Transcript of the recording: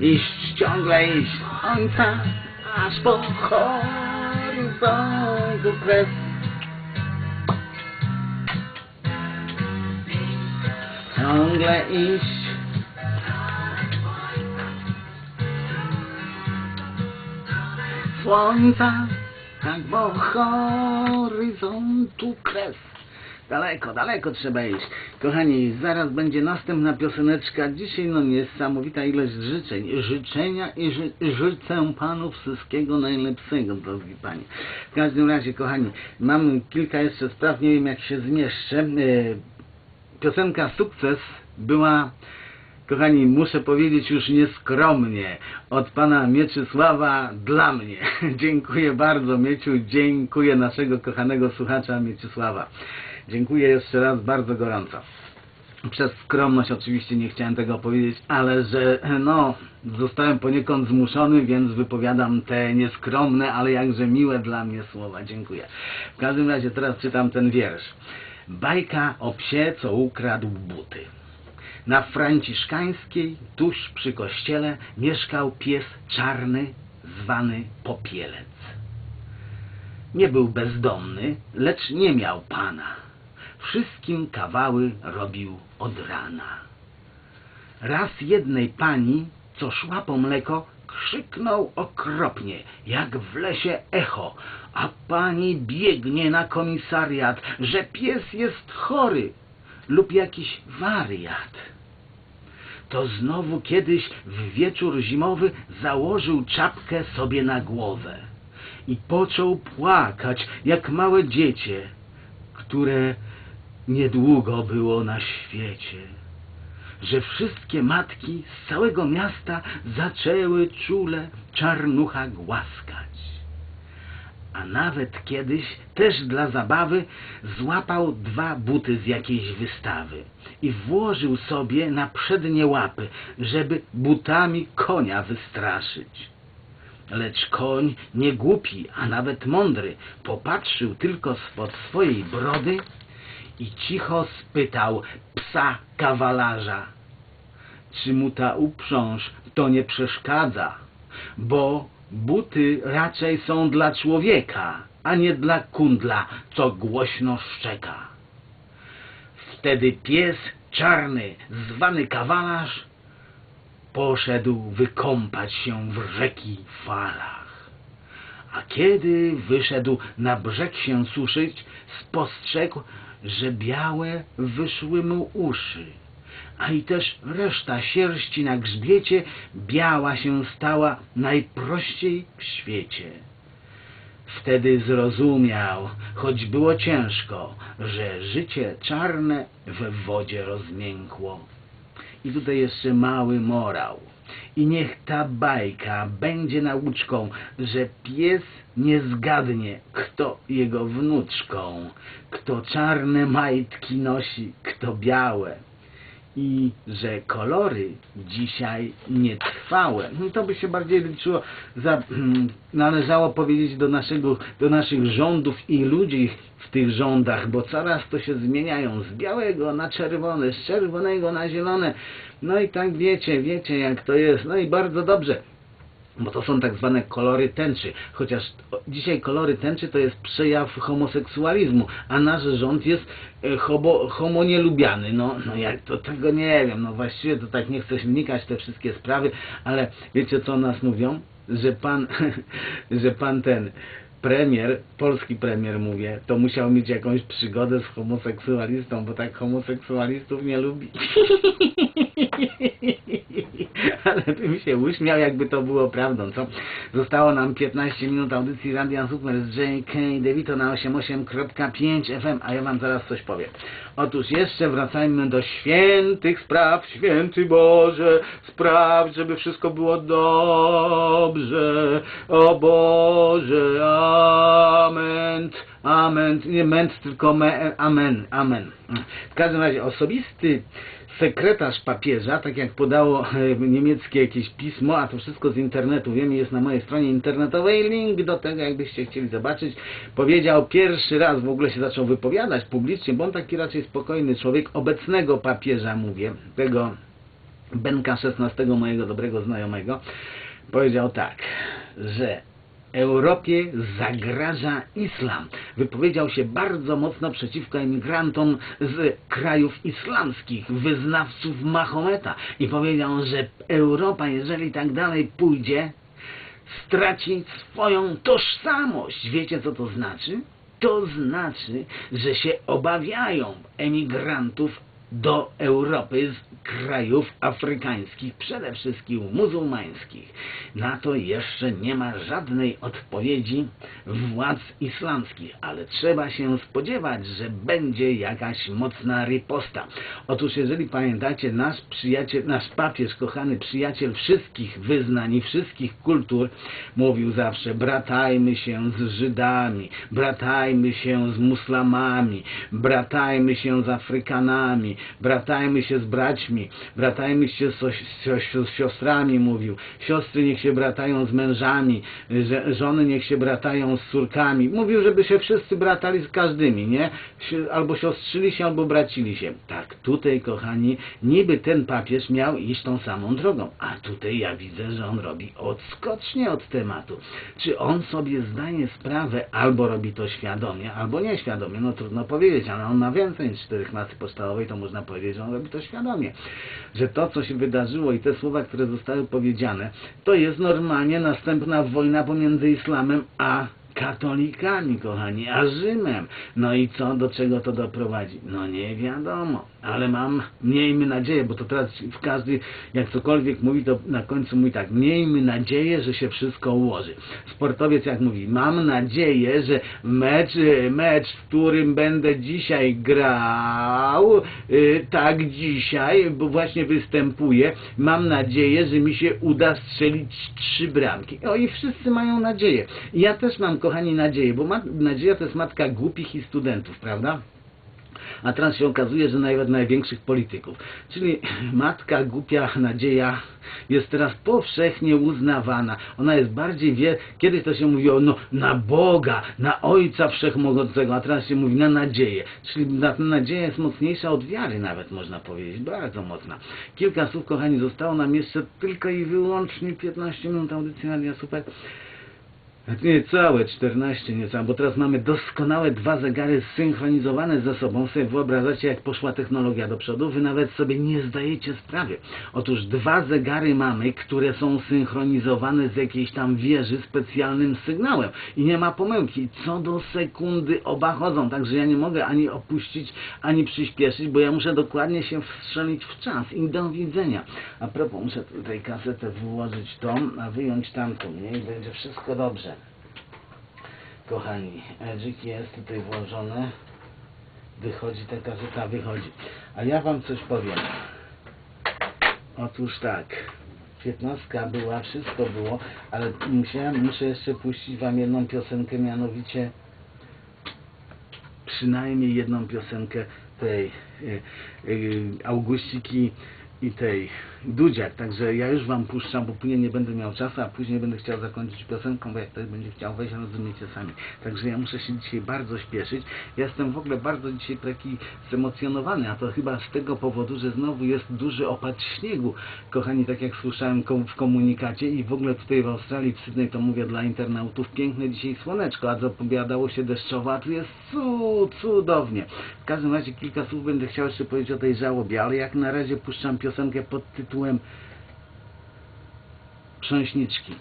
iść, ciągle iść słońca, aż po horyzontu kres. Ciągle iść. Słońca, tak po horyzontu kres. Daleko, daleko trzeba iść. Kochani, zaraz będzie następna pioseneczka. Dzisiaj no niesamowita ilość życzeń. Życzenia i ży życzę Panu wszystkiego najlepszego, drogi Panie. W każdym razie, kochani, mam kilka jeszcze spraw, nie wiem jak się zmieszczę. E, Piosenka Sukces była, kochani, muszę powiedzieć już nieskromnie, od pana Mieczysława dla mnie. Dziękuję bardzo, Mieciu, dziękuję naszego kochanego słuchacza Mieczysława. Dziękuję jeszcze raz bardzo gorąco. Przez skromność oczywiście nie chciałem tego powiedzieć, ale że no, zostałem poniekąd zmuszony, więc wypowiadam te nieskromne, ale jakże miłe dla mnie słowa. Dziękuję. W każdym razie teraz czytam ten wiersz. Bajka o psie, co ukradł buty. Na Franciszkańskiej, tuż przy kościele, mieszkał pies czarny, zwany Popielec. Nie był bezdomny, lecz nie miał pana. Wszystkim kawały robił od rana. Raz jednej pani, co szła po mleko, krzyknął okropnie, jak w lesie echo, a pani biegnie na komisariat, że pies jest chory lub jakiś wariat. To znowu kiedyś w wieczór zimowy założył czapkę sobie na głowę i począł płakać jak małe dziecię, które niedługo było na świecie że wszystkie matki z całego miasta zaczęły czule czarnucha głaskać. A nawet kiedyś, też dla zabawy, złapał dwa buty z jakiejś wystawy i włożył sobie na przednie łapy, żeby butami konia wystraszyć. Lecz koń, nie głupi, a nawet mądry, popatrzył tylko spod swojej brody i cicho spytał psa kawalarza, czy mu ta uprząż to nie przeszkadza, bo buty raczej są dla człowieka, a nie dla kundla, co głośno szczeka. Wtedy pies czarny, zwany kawalarz, poszedł wykąpać się w rzeki falach. A kiedy wyszedł na brzeg się suszyć, spostrzegł, że białe wyszły mu uszy, a i też reszta sierści na grzbiecie biała się stała najprościej w świecie. Wtedy zrozumiał, choć było ciężko, że życie czarne we wodzie rozmiękło. I tutaj jeszcze mały morał. I niech ta bajka będzie nauczką, że pies nie zgadnie, kto jego wnuczką, kto czarne majtki nosi, kto białe. I że kolory dzisiaj nietrwałe. No to by się bardziej liczyło, za, należało powiedzieć do, naszego, do naszych rządów i ludzi w tych rządach, bo coraz to się zmieniają z białego na czerwone, z czerwonego na zielone. No i tak wiecie, wiecie jak to jest. No i bardzo dobrze bo to są tak zwane kolory tęczy, chociaż dzisiaj kolory tęczy to jest przejaw homoseksualizmu, a nasz rząd jest e, homo, homo nielubiany. No, no jak to tego nie wiem, no właściwie to tak nie chcę wnikać te wszystkie sprawy, ale wiecie co o nas mówią? Że pan, że pan ten premier, polski premier mówię, to musiał mieć jakąś przygodę z homoseksualistą, bo tak homoseksualistów nie lubi. Ale bym się uśmiał, jakby to było prawdą, co? Zostało nam 15 minut audycji Radia Super z J.K. DeVito na 88.5 FM, a ja wam zaraz coś powiem. Otóż jeszcze wracajmy do świętych spraw, święty Boże, spraw, żeby wszystko było dobrze, o Boże, amen, amen, nie ment, tylko me, amen, amen. W każdym razie osobisty sekretarz papieża, tak jak podało e, niemieckie jakieś pismo, a to wszystko z internetu, wiem, jest na mojej stronie internetowej, link do tego, jakbyście chcieli zobaczyć, powiedział pierwszy raz, w ogóle się zaczął wypowiadać publicznie, bo on taki raczej spokojny człowiek, obecnego papieża mówię, tego Benka XVI, mojego dobrego znajomego, powiedział tak, że Europie zagraża islam. Wypowiedział się bardzo mocno przeciwko emigrantom z krajów islamskich, wyznawców Mahometa i powiedział, że Europa, jeżeli tak dalej pójdzie, straci swoją tożsamość. Wiecie, co to znaczy? To znaczy, że się obawiają emigrantów do Europy z krajów afrykańskich, przede wszystkim muzułmańskich. Na to jeszcze nie ma żadnej odpowiedzi władz islamskich, ale trzeba się spodziewać, że będzie jakaś mocna riposta. Otóż jeżeli pamiętacie, nasz przyjaciel, nasz papież, kochany przyjaciel wszystkich wyznań i wszystkich kultur, mówił zawsze, bratajmy się z Żydami, bratajmy się z muslimami, bratajmy się z Afrykanami, bratajmy się z braćmi, bratajmy się z, z, siostrami, mówił. Siostry niech się bratają z mężami, żony niech się bratają z córkami. Mówił, żeby się wszyscy bratali z każdymi, nie? Albo siostrzyli się, albo bracili się. Tak, tutaj, kochani, niby ten papież miał iść tą samą drogą, a tutaj ja widzę, że on robi odskocznie od tematu. Czy on sobie zdaje sprawę, albo robi to świadomie, albo nieświadomie, no trudno powiedzieć, ale on ma więcej niż cztery klasy podstawowej, to można powiedzieć, że on robi to świadomie. Że to, co się wydarzyło i te słowa, które zostały powiedziane, to jest normalnie następna wojna pomiędzy islamem a katolikami, kochani, a Rzymem. No i co, do czego to doprowadzi? No nie wiadomo, ale mam, miejmy nadzieję, bo to teraz w każdy, jak cokolwiek mówi, to na końcu mówi tak, miejmy nadzieję, że się wszystko ułoży. Sportowiec jak mówi, mam nadzieję, że mecz, mecz, w którym będę dzisiaj grał, y, tak dzisiaj, bo właśnie występuję, mam nadzieję, że mi się uda strzelić trzy bramki. O i wszyscy mają nadzieję. Ja też mam, kochani, nadzieję, bo nadzieja to jest matka głupich i studentów, prawda? a teraz się okazuje, że nawet największych polityków. Czyli matka głupia nadzieja jest teraz powszechnie uznawana. Ona jest bardziej wie, kiedyś to się mówiło no, na Boga, na Ojca Wszechmogącego, a teraz się mówi na nadzieję. Czyli na, nadzieja jest mocniejsza od wiary nawet można powiedzieć, bardzo mocna. Kilka słów, kochani, zostało nam jeszcze tylko i wyłącznie 15 minut audycji Radia Super. Nie całe 14, nie całe, bo teraz mamy doskonałe dwa zegary zsynchronizowane ze sobą. Sobie wyobrażacie, jak poszła technologia do przodu, wy nawet sobie nie zdajecie sprawy. Otóż dwa zegary mamy, które są synchronizowane z jakiejś tam wieży specjalnym sygnałem i nie ma pomyłki. Co do sekundy oba chodzą, także ja nie mogę ani opuścić, ani przyspieszyć, bo ja muszę dokładnie się wstrzelić w czas i do widzenia. A propos, muszę tutaj kasetę wyłożyć tą, a wyjąć tamtą, nie? I będzie wszystko dobrze. Kochani, Edzik jest tutaj włożony. Wychodzi ta kaseta, wychodzi. A ja wam coś powiem. Otóż tak. Piętnastka była, wszystko było, ale musiałem, muszę jeszcze puścić wam jedną piosenkę, mianowicie przynajmniej jedną piosenkę tej y, y, Auguściki i tej Dudziak, także ja już wam puszczam, bo później nie będę miał czasu, a później będę chciał zakończyć piosenką, bo jak ktoś będzie chciał wejść, rozumiecie sami. Także ja muszę się dzisiaj bardzo śpieszyć. Ja jestem w ogóle bardzo dzisiaj taki zemocjonowany, a to chyba z tego powodu, że znowu jest duży opad śniegu. Kochani, tak jak słyszałem w komunikacie i w ogóle tutaj w Australii, w Sydney, to mówię dla internautów, piękne dzisiaj słoneczko, a zapowiadało się deszczowo, a tu jest cu, cudownie. W każdym razie kilka słów będę chciał jeszcze powiedzieć o tej żałobie, ale jak na razie puszczam piosenkę pod tytułem Prząśniczki.